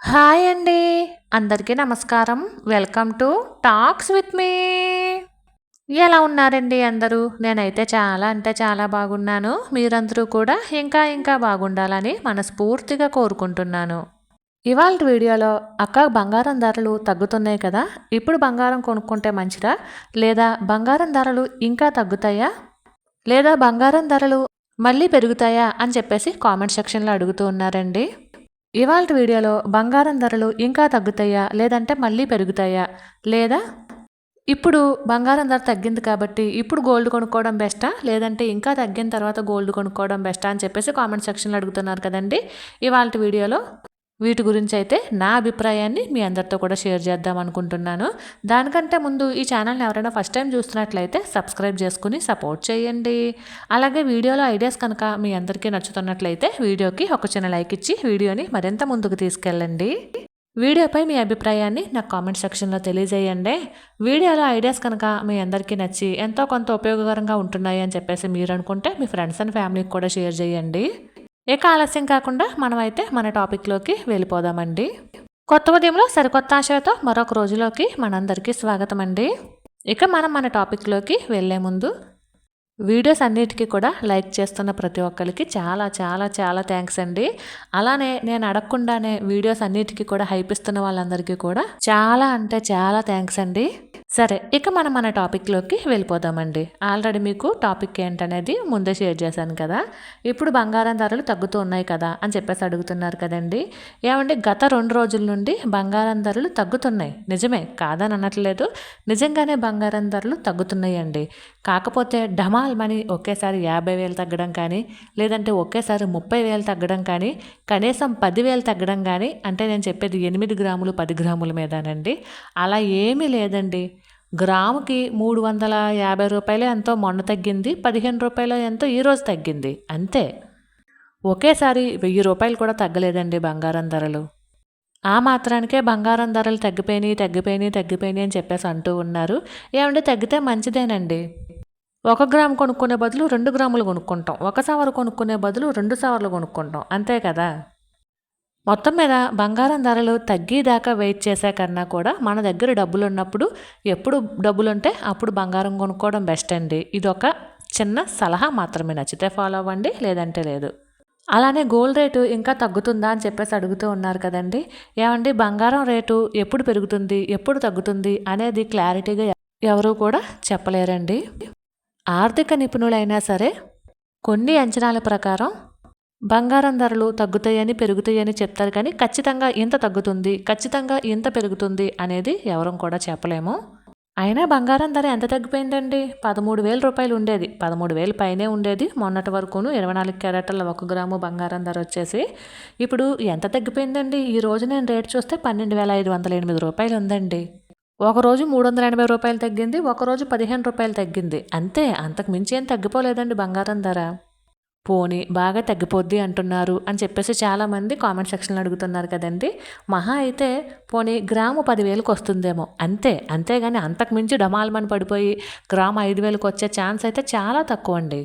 Hi అండి. అందరికీ నమస్కారం. Welcome to talks with me. ఎలా ఉన్నారండి అందరూ? నేనైతే చాలా అంటే చాలా బాగున్నాను. మీరందరూ కూడా ఇంకా ఇంకా బాగుండాలని మనస్ఫూర్తిగా కోరుకుంటున్నాను. ఇవాళ వీడియోలో అక్క బంగారం ధరలు తగ్గుతున్నాయి కదా? ఇప్పుడు బంగారం కొనుక్కుంటే మంచిదా? లేదా బంగారం ధరలు ఇంకా తగ్గుతాయా? లేదా బంగారం ధరలు మళ్ళీ పెరుగుతాయా అని చెప్పేసి కామెంట్ సెక్షన్లో అడుగుతూ ఉన్నారండి. ఇవాళ వీడియోలో బంగారం ధరలు ఇంకా తగ్గుతాయా? లేదంటే మళ్ళీ పెరుగుతాయా? లేదా? ఇప్పుడు బంగారం ధర తగ్గింది కాబట్టి ఇప్పుడు గోల్డ్ కొనుక్కోవడం బెస్టా? లేదంటే ఇంకా తగ్గిన తర్వాత గోల్డ్ కొనుక్కోవడం బెస్టా అని చెప్పేసి కామెంట్ సెక్షన్లో అడుగుతున్నారు కదండి. ఇవాళ వీడియోలో వీటి గురించి అయితే నా అభిప్రాయాన్ని మీ అందరితో కూడా షేర్ చేద్దాం అనుకుంటున్నాను. దానికంటే ముందు ఈ ఛానల్ని ఎవరైనా ఫస్ట్ టైం చూస్తున్నట్లయితే సబ్స్క్రైబ్ చేసుకుని సపోర్ట్ చేయండి. అలాగే వీడియోలో ఐడియాస్ కనుక మీ అందరికీ నచ్చుతున్నట్లయితే వీడియోకి ఒక చిన్న లైక్ ఇచ్చి వీడియోని మరింత ముందుకు తీసుకెళ్ళండి. వీడియోపై మీ అభిప్రాయాన్ని నాకు కామెంట్ సెక్షన్లో తెలియజేయండి. వీడియోలో ఐడియాస్ కనుక మీ అందరికీ నచ్చి ఎంతో కొంత ఉపయోగకరంగా ఉంటున్నాయి అని చెప్పేసి మీరు అనుకుంటే మీ ఫ్రెండ్స్ అండ్ ఫ్యామిలీకి కూడా షేర్ చేయండి. ఇక ఆలస్యం కాకుండా మనమైతే మన టాపిక్లోకి వెళ్ళిపోదామండి. కొత్త ఉదయంలో సరికొత్త ఆశలతో మరొక రోజులోకి మనందరికీ స్వాగతం అండి ఇక మనం మన టాపిక్లోకి వెళ్ళే ముందు వీడియోస్ అన్నిటికీ కూడా లైక్ చేస్తున్న ప్రతి ఒక్కరికి చాలా చాలా చాలా థ్యాంక్స్ అండి. అలానే నేను అడగకుండానే వీడియోస్ అన్నిటికీ కూడా హైప్ ఇస్తున్న వాళ్ళందరికీ కూడా చాలా అంటే చాలా థ్యాంక్స్ అండి. సరే ఇక మనం మన టాపిక్లోకి వెళ్ళిపోదామండి. ఆల్రెడీ మీకు టాపిక్ ఏంటనేది ముందే షేర్ చేశాను కదా. ఇప్పుడు బంగారం ధరలు తగ్గుతూ ఉన్నాయి కదా అని చెప్పేసి అడుగుతున్నారు కదండి. ఏమంటే గత రెండు రోజుల నుండి బంగారం ధరలు తగ్గుతున్నాయి. నిజమే కాదని అనట్లేదు. నిజంగానే బంగారం ధరలు తగ్గుతున్నాయండి. కాకపోతే డమాల్ మనీ ఒకేసారి యాభై వేలు తగ్గడం కానీ లేదంటే ఒకేసారి ముప్పై వేలు తగ్గడం కానీ కనీసం పదివేలు తగ్గడం కానీ అంటే నేను చెప్పేది ఎనిమిది గ్రాములు పది గ్రాముల మీదనండి. అలా ఏమీ లేదండి. గ్రాముకి మూడు వందల యాభై రూపాయలు ఎంతో మొన్న తగ్గింది పదిహేను రూపాయలు ఎంతో ఈరోజు తగ్గింది. అంతే. ఒకేసారి వెయ్యి రూపాయలు కూడా తగ్గలేదండి బంగారం ధరలు. ఆ మాత్రానికే బంగారం ధరలు తగ్గిపోయినాయి తగ్గిపోయినాయి తగ్గిపోయినాయి అని చెప్పేసి అంటూ ఉన్నారు. ఏమంటే తగ్గితే మంచిదేనండి? ఒక గ్రాము కొనుక్కునే బదులు రెండు గ్రాములు కొనుక్కుంటాం. ఒక సవరు కొనుక్కునే బదులు రెండు సవర్లు కొనుక్కుంటాం. అంతే కదా? మొత్తం మీద బంగారం ధరలు తగ్గేదాకా వెయిట్ చేసే కన్నా కూడా మన దగ్గర డబ్బులు ఉన్నప్పుడు ఎప్పుడు డబ్బులు ఉంటే అప్పుడు బంగారం కొనుక్కోవడం బెస్ట్ అండి. ఇది ఒక చిన్న సలహా మాత్రమే. నచ్చితే ఫాలో అవ్వండి లేదంటే లేదు. అలానే గోల్డ్ రేటు ఇంకా తగ్గుతుందా అని చెప్పేసి అడుగుతూ ఉన్నారు కదండి. ఏమండి బంగారం రేటు ఎప్పుడు పెరుగుతుంది ఎప్పుడు తగ్గుతుంది అనేది క్లారిటీగా ఎవరు కూడా చెప్పలేరండి. ఆర్థిక నిపుణులైనా సరే కొన్ని అంచనాల ప్రకారం బంగారం ధరలు తగ్గుతాయని పెరుగుతాయని చెప్తారు కానీ ఖచ్చితంగా ఇంత తగ్గుతుంది ఖచ్చితంగా ఇంత పెరుగుతుంది అనేది ఎవరం కూడా చెప్పలేము. అయినా బంగారం ధర ఎంత తగ్గిపోయిందండి? పదమూడు వేల రూపాయలు ఉండేది. పదమూడు వేలు పైనే ఉండేది. మొన్నటి వరకును ఇరవై నాలుగు క్యారెట్ల ఒక గ్రాము బంగారం ధర వచ్చేసి ఇప్పుడు ఎంత తగ్గిపోయిందండి? ఈ రోజు నేను రేటు చూస్తే పన్నెండు వేల ఐదు వందల ఎనిమిది రూపాయలు ఉందండి. ఒకరోజు మూడు వందల ఎనభై రూపాయలు తగ్గింది. ఒకరోజు పదిహేను రూపాయలు తగ్గింది. అంతే అంతకు మించి ఏం తగ్గిపోలేదండి బంగారం ధర. పోనీ బాగా తగ్గిపోద్ది అంటున్నారు అని చెప్పేసి చాలామంది కామెంట్ సెక్షన్లో అడుగుతున్నారు కదండి. మహా అయితే పోనీ గ్రాము పదివేలకు వస్తుందేమో. అంతే అంతేగాని అంతకు మించి డమాల్మని పడిపోయి గ్రాము ఐదు వేలకు వచ్చే ఛాన్స్ అయితే చాలా తక్కువ అండి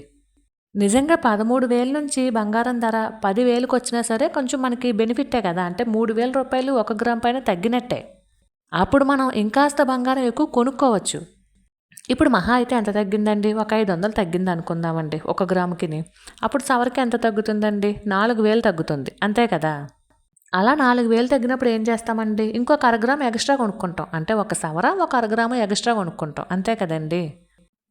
నిజంగా పదమూడు వేల నుంచి బంగారం ధర పదివేలకు వచ్చినా సరే కొంచెం మనకి బెనిఫిట్టే కదా. అంటే మూడు వేల రూపాయలు ఒక గ్రామ్ పైన తగ్గినట్టే. అప్పుడు మనం ఇంకాస్త బంగారం ఎక్కువ కొనుక్కోవచ్చు. ఇప్పుడు మహా అయితే ఎంత తగ్గిందండి? ఒక ఐదు వందలు తగ్గింది అనుకుందామండి ఒక గ్రాముకిని. అప్పుడు సవరకి ఎంత తగ్గుతుందండి? నాలుగు వేలు తగ్గుతుంది అంతే కదా? అలా నాలుగు వేలు తగ్గినప్పుడు ఏం చేస్తామండి? ఇంకొక అరగ్రామ్ ఎక్స్ట్రా కొనుక్కుంటాం. అంటే ఒక సవర ఒక అరగ్రాము ఎక్స్ట్రా కొనుక్కుంటాం అంతే కదండి?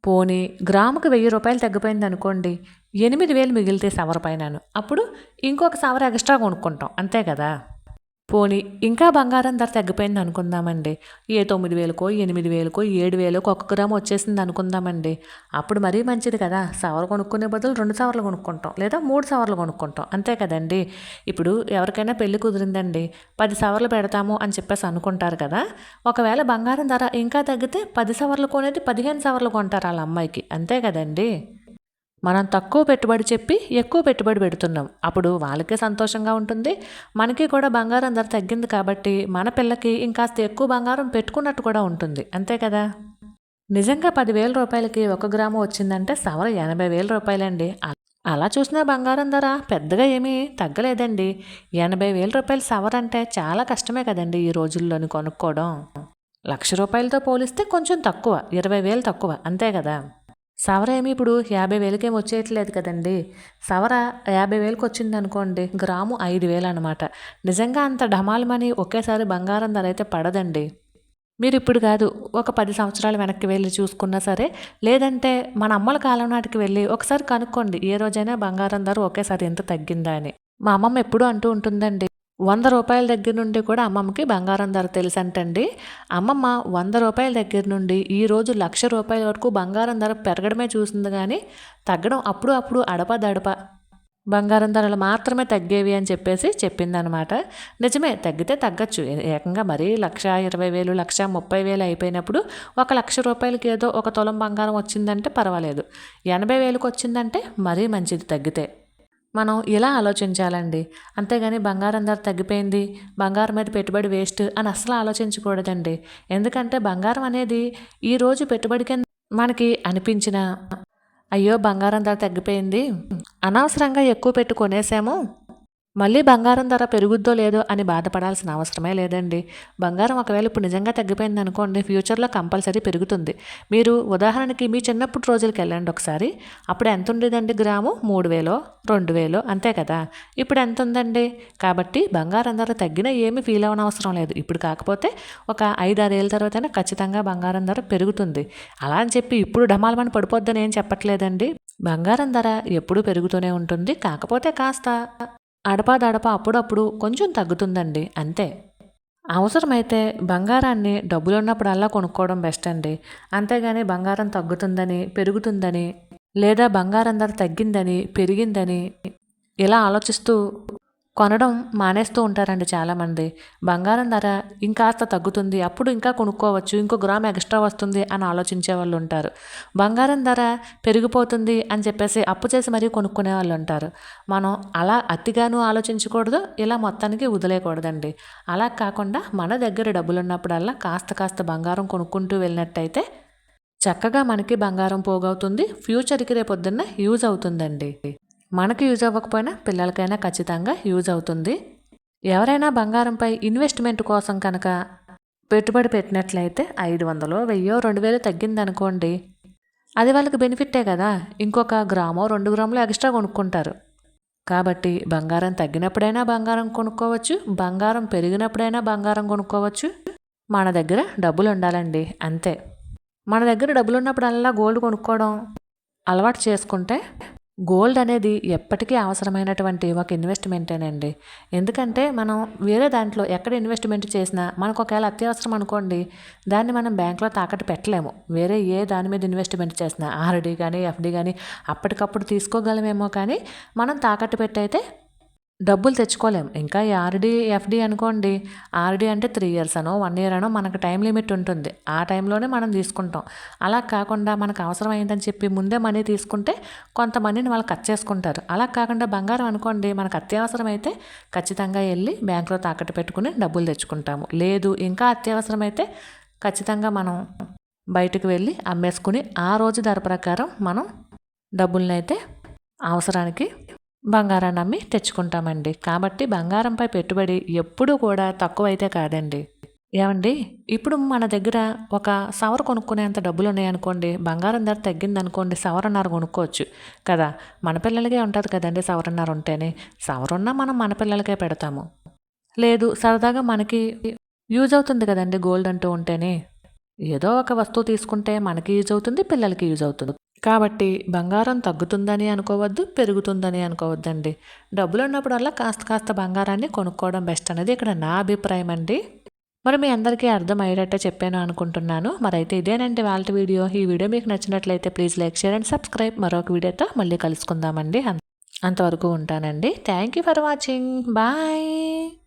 పోనీ గ్రాముకి వెయ్యి రూపాయలు తగ్గిపోయింది అనుకోండి ఎనిమిది వేలు మిగిలితే సవర పైన అప్పుడు ఇంకొక సవర ఎక్స్ట్రా కొనుక్కుంటాం అంతే కదా? పోనీ ఇంకా బంగారం ధర తగ్గిపోయింది అనుకుందామండి. ఏ తొమ్మిది వేలకో ఎనిమిది వేలకో ఏడు వేలకో ఒక్క గ్రాము వచ్చేసింది అనుకుందామండి. అప్పుడు మరీ మంచిది కదా. సవర్ కొనుక్కునే బదులు రెండు సవర్లు కొనుక్కుంటాం లేదా మూడు సవర్లు కొనుక్కుంటాం. అంతే కదండి. ఇప్పుడు ఎవరికైనా పెళ్ళి కుదిరిందండి. పది సవర్లు పెడతాము అని చెప్పేసి అనుకుంటారు కదా. ఒకవేళ బంగారం ధర ఇంకా తగ్గితే పది సవర్లు కొనేది పదిహేను సవర్లు కొంటారు వాళ్ళ అమ్మాయికి. అంతే కదండి. మనం తక్కువ పెట్టుబడి చెప్పి ఎక్కువ పెట్టుబడి పెడుతున్నాం. అప్పుడు వాళ్ళకే సంతోషంగా ఉంటుంది. మనకి కూడా బంగారం ధర తగ్గింది కాబట్టి మన పిల్లకి ఇంకాస్త ఎక్కువ బంగారం పెట్టుకున్నట్టు కూడా ఉంటుంది. అంతే కదా? నిజంగా పదివేల రూపాయలకి ఒక గ్రాము వచ్చిందంటే సవర ఎనభై వేల రూపాయలండి. అలా చూసినా బంగారం ధర పెద్దగా ఏమీ తగ్గలేదండి. ఎనభై వేల రూపాయలు సవర్ అంటే చాలా కష్టమే కదండి ఈ రోజుల్లోని కొనుక్కోవడం. లక్ష రూపాయలతో పోలిస్తే కొంచెం తక్కువ ఇరవై వేలు తక్కువ అంతే కదా? సవర ఏమి ఇప్పుడు యాభై వేలకేం వచ్చేయట్లేదు కదండి. సవర యాభై వేలకు వచ్చింది అనుకోండి గ్రాము ఐదు వేలు అనమాట నిజంగా అంత ఢమాలమని ఒకేసారి బంగారం ధర అయితే పడదండి. మీరు ఇప్పుడు కాదు ఒక పది సంవత్సరాలు వెనక్కి వెళ్ళి చూసుకున్నా సరే లేదంటే మన అమ్మల కాలం నాటికి వెళ్ళి ఒకసారి కనుక్కోండి ఏ రోజైనా బంగారం ధర ఒకేసారి ఎంత తగ్గిందా అని. మా అమ్మమ్మ ఎప్పుడూ అంటూ ఉంటుందండి వంద రూపాయల దగ్గర నుండి కూడా అమ్మమ్మకి బంగారం ధర తెలుసంటండి. అమ్మమ్మ వంద రూపాయల దగ్గర నుండి ఈరోజు లక్ష రూపాయల వరకు బంగారం ధర పెరగడమే చూసింది కానీ తగ్గడం అప్పుడు అప్పుడు అడప దడప. బంగారం ధరలు మాత్రమే తగ్గేవి అని చెప్పేసి చెప్పిందనమాట. నిజమే తగ్గితే తగ్గచ్చు. ఏకంగా మరీ లక్ష ఇరవై వేలు లక్ష ముప్పై వేలు అయిపోయినప్పుడు ఒక లక్ష రూపాయలకి ఏదో ఒక తొలం బంగారం వచ్చిందంటే పర్వాలేదు. ఎనభై వేలకు వచ్చిందంటే మరీ మంచిది తగ్గితే. మనం ఇలా ఆలోచించాలండి? అంతేగాని బంగారం ధర తగ్గిపోయింది బంగారం మీద పెట్టుబడి వేస్ట్ అని అసలు ఆలోచించకూడదండి. ఎందుకంటే బంగారం అనేది ఈరోజు కింద మనకి అనిపించిన అయ్యో బంగారం ధర తగ్గిపోయింది అనవసరంగా ఎక్కువ పెట్టి కొనేసాము మళ్ళీ బంగారం ధర పెరుగుద్దో లేదో అని బాధపడాల్సిన అవసరమే లేదండి. బంగారం ఒకవేళ ఇప్పుడు నిజంగా తగ్గిపోయింది అనుకోండి ఫ్యూచర్లో కంపల్సరీ పెరుగుతుంది. మీరు ఉదాహరణకి మీ చిన్నప్పుడు రోజులకి వెళ్ళండి ఒకసారి. అప్పుడు ఎంత ఉండేదండి గ్రాము? మూడు వేలో? రెండు వేలో? అంతే కదా. ఇప్పుడు ఎంత ఉందండి? కాబట్టి బంగారం ధర తగ్గినా ఏమీ ఫీల్ అవనవసరం అవసరం లేదు. ఇప్పుడు కాకపోతే ఒక ఐదారేళ్ళ తర్వాతైనా ఖచ్చితంగా బంగారం ధర పెరుగుతుంది. అలా అని చెప్పి ఇప్పుడు డమాలమని పడిపోద్దని ఏం చెప్పట్లేదండి. బంగారం ధర ఎప్పుడూ పెరుగుతూనే ఉంటుంది. కాకపోతే కాస్త అడపాదడపా అప్పుడప్పుడు కొంచెం తగ్గుతుందండి అంతే. అవసరమైతే బంగారాన్ని డబ్బులున్నప్పుడల్లా కొనుక్కోవడం బెస్ట్ అండి అంతేగాని బంగారం తగ్గుతుందని పెరుగుతుందని లేదా బంగారం ధర తగ్గిందని పెరిగిందని ఇలా ఆలోచిస్తూ కొనడం మానేస్తూ ఉంటారండి చాలామంది. బంగారం ధర ఇంకాస్త తగ్గుతుంది అప్పుడు ఇంకా కొనుక్కోవచ్చు ఇంకో గ్రామ్ ఎక్స్ట్రా వస్తుంది అని ఆలోచించే వాళ్ళు ఉంటారు. బంగారం ధర పెరిగిపోతుంది అని చెప్పేసి అప్పు చేసి మరీ కొనుక్కునే వాళ్ళు ఉంటారు. మనం అలా అతిగాను ఆలోచించకూడదు ఇలా మొత్తానికి వదిలేయకూడదండి. అలా కాకుండా మన దగ్గర డబ్బులున్నప్పుడల్లా కాస్త కాస్త బంగారం కొనుక్కుంటూ వెళ్ళినట్టయితే చక్కగా మనకి బంగారం పోగవుతుంది ఫ్యూచర్కి రేపొద్దున్న యూజ్ అవుతుందండి. మనకు యూజ్ అవ్వకపోయినా పిల్లలకైనా ఖచ్చితంగా యూజ్ అవుతుంది. ఎవరైనా బంగారంపై ఇన్వెస్ట్మెంట్ కోసం కనుక పెట్టుబడి పెట్టినట్లయితే ఐదు వందలు వెయ్యో రెండు వేలు తగ్గిందనుకోండి. అది వాళ్ళకి బెనిఫిట్టే కదా. ఇంకొక గ్రామో రెండు గ్రాములు ఎక్స్ట్రా కొనుక్కుంటారు. కాబట్టి బంగారం తగ్గినప్పుడైనా బంగారం కొనుక్కోవచ్చు బంగారం పెరిగినప్పుడైనా బంగారం కొనుక్కోవచ్చు. మన దగ్గర డబ్బులు ఉండాలండి అంతే. మన దగ్గర డబ్బులు ఉన్నప్పుడల్లా గోల్డ్ కొనుక్కోవడం అలవాటు చేసుకుంటే గోల్డ్ అనేది ఎప్పటికీ అవసరమైనటువంటి ఒక ఇన్వెస్ట్మెంటేనండి. ఎందుకంటే మనం వేరే దాంట్లో ఎక్కడ ఇన్వెస్ట్మెంట్ చేసినా మనకు ఒకవేళ అత్యవసరం అనుకోండి దాన్ని మనం బ్యాంక్లో తాకట్టు పెట్టలేము. వేరే ఏ దాని మీద ఇన్వెస్ట్మెంట్ చేసినా ఆర్డీ కానీ ఎఫ్డీ కానీ అప్పటికప్పుడు తీసుకోగలమేమో కానీ మనం తాకట్టు పెట్టయితే డబ్బులు తెచ్చుకోలేం. ఇంకా ఈ ఆర్డీ ఎఫ్డి అనుకోండి ఆర్డీ అంటే త్రీ ఇయర్స్ అనో వన్ ఇయర్ అనో మనకు టైం లిమిట్ ఉంటుంది. ఆ టైంలోనే మనం తీసుకుంటాం. అలా కాకుండా మనకు అవసరమైందని చెప్పి ముందే మనీ తీసుకుంటే కొంత మనీని వాళ్ళు కట్ చేసుకుంటారు. అలా కాకుండా బంగారం అనుకోండి మనకు అత్యవసరమైతే ఖచ్చితంగా వెళ్ళి బ్యాంకులో తాకట్టు పెట్టుకుని డబ్బులు తెచ్చుకుంటాము. లేదు ఇంకా అత్యవసరమైతే ఖచ్చితంగా మనం బయటకు వెళ్ళి అమ్మేసుకుని ఆ రోజు ధర ప్రకారం మనం డబ్బులనైతే అవసరానికి బంగారాన్ని అమ్మి తెచ్చుకుంటామండి. కాబట్టి బంగారంపై పెట్టుబడి ఎప్పుడూ కూడా తక్కువైతే కాదండి. ఏమండి? ఇప్పుడు మన దగ్గర ఒక సవర కొనుక్కునేంత డబ్బులు ఉన్నాయనుకోండి బంగారం ధర తగ్గిందనుకోండి సవరన్నర కొనుక్కోవచ్చు కదా. మన పిల్లలకే ఉంటుంది కదండి సవరన్నర ఉంటేనే. సవరున్నా మనం మన పిల్లలకే పెడతాము. లేదు సరదాగా మనకి యూజ్ అవుతుంది కదండి గోల్డ్ అంటూ ఉంటేనే. ఏదో ఒక వస్తువు తీసుకుంటే మనకి యూజ్ అవుతుంది పిల్లలకి యూజ్ అవుతుంది. కాబట్టి బంగారం తగ్గుతుందని అనుకోవద్దు పెరుగుతుందని అనుకోవద్దండి. డబ్బులు ఉన్నప్పుడల్లా కాస్త కాస్త బంగారాన్ని కొనుక్కోవడం బెస్ట్ అనేది ఇక్కడ నా అభిప్రాయం అండి. మరి మీ అందరికీ అర్థమయ్యేటట్టే చెప్పాను అనుకుంటున్నాను. మరైతే ఇదేనండి వాళ్ళ వీడియో. ఈ వీడియో మీకు నచ్చినట్లయితే please like share and subscribe. మరొక వీడియోతో మళ్ళీ కలుసుకుందామండి. అంతవరకు ఉంటానండి. Thank you for watching. Bye.